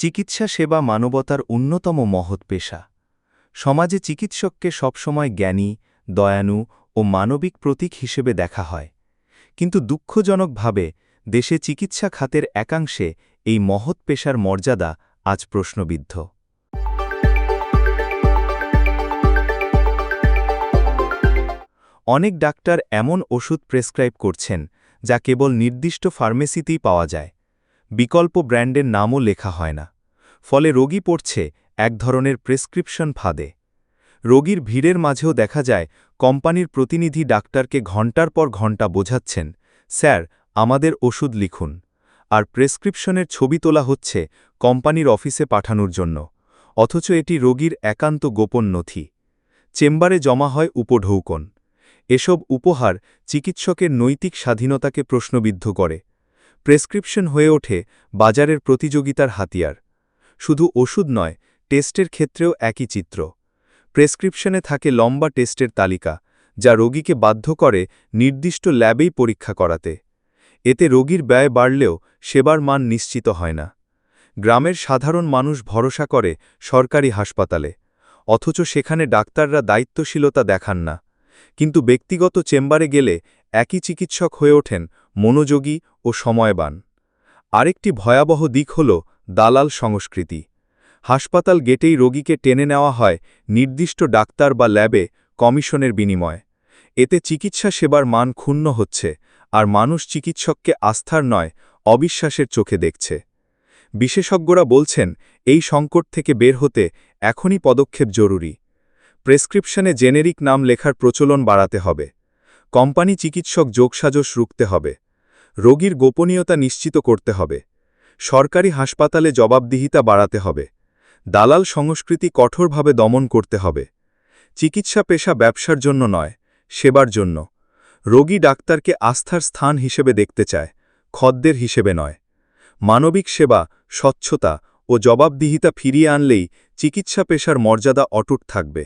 চিকিৎসা সেবা মানবতার অন্যতম মহৎ পেশা। সমাজে চিকিৎসককে সবসময় জ্ঞানী, দয়ানু ও মানবিক প্রতীক হিসেবে দেখা হয়। কিন্তু দুঃখজনকভাবে দেশে চিকিৎসা খাতের একাংশে এই মহৎ পেশার মর্যাদা আজ প্রশ্নবিদ্ধ। অনেক ডাক্তার এমন ওষুধ প্রেসক্রাইব করছেন যা কেবল নির্দিষ্ট ফার্মেসিতেই পাওয়া যায়। বিকল্প ব্র্যান্ডের নামও লেখা হয় না। ফলে রোগী পড়ছে এক ধরনের প্রেসক্রিপশন ফাঁদে। রোগীর ভিড়ের মাঝেও দেখা যায়, কোম্পানির প্রতিনিধি ডাক্তারকে ঘণ্টার পর ঘণ্টা বোঝাচ্ছেন, স্যার, আমাদের ওষুধ লিখুন। আর প্রেসক্রিপশনের ছবি তোলা হচ্ছে কোম্পানির অফিসে পাঠানোর জন্য। অথচ এটি রোগীর একান্ত গোপন নথি। চেম্বারে জমা হয় উপঢৌকন। এসব উপহার চিকিৎসকের নৈতিক স্বাধীনতাকে প্রশ্নবিদ্ধ করে। প্রেসক্রিপশন হয়ে ওঠে বাজারের প্রতিযোগিতার হাতিয়ার। শুধু ওষুধ নয়, টেস্টের ক্ষেত্রেও একই চিত্র। প্রেসক্রিপশনে থাকে লম্বা টেস্টের তালিকা, যা রোগীকে বাধ্য করে নির্দিষ্ট ল্যাবেই পরীক্ষা করাতে। এতে রোগীর ব্যয় বাড়লেও সেবার মান নিশ্চিত হয় না। গ্রামের সাধারণ মানুষ ভরসা করে সরকারি হাসপাতালে, অথচ সেখানে ডাক্তাররা দায়িত্বশীলতা দেখান না। কিন্তু ব্যক্তিগত চেম্বারে গেলে একই চিকিৎসক হয়ে ওঠেন মনোযোগী ও সময়বান। আরেকটি ভয়াবহ দিক হল দালাল সংস্কৃতি। হাসপাতাল গেটেই রোগীকে টেনে নেওয়া হয় নির্দিষ্ট ডাক্তার বা ল্যাবে কমিশনের বিনিময়। এতে চিকিৎসা সেবার মান ক্ষুণ্ণ হচ্ছে আর মানুষ চিকিৎসককে আস্থার নয়, অবিশ্বাসের চোখে দেখছে। বিশেষজ্ঞরা বলছেন, এই সংকট থেকে বের হতে এখনই পদক্ষেপ জরুরি। প্রেসক্রিপশনে জেনেরিক নাম লেখার প্রচলন বাড়াতে হবে। কোম্পানি চিকিৎসক যোগসাজশ রুখতে হবে। রোগীর গোপনীয়তা নিশ্চিত করতে হবে। সরকারি হাসপাতালে জবাবদিহিতা বাড়াতে হবে। দালাল সংস্কৃতি কঠোরভাবে দমন করতে হবে। চিকিৎসা পেশা ব্যবসার জন্য নয়, সেবার জন্য। রোগী ডাক্তারকে আস্থার স্থান হিসেবে দেখতে চায়, খদ্দের হিসেবে নয়। মানবিক সেবা, স্বচ্ছতা ও জবাবদিহিতা ফিরিয়ে আনলেই চিকিৎসা পেশার মর্যাদা অটুট থাকবে।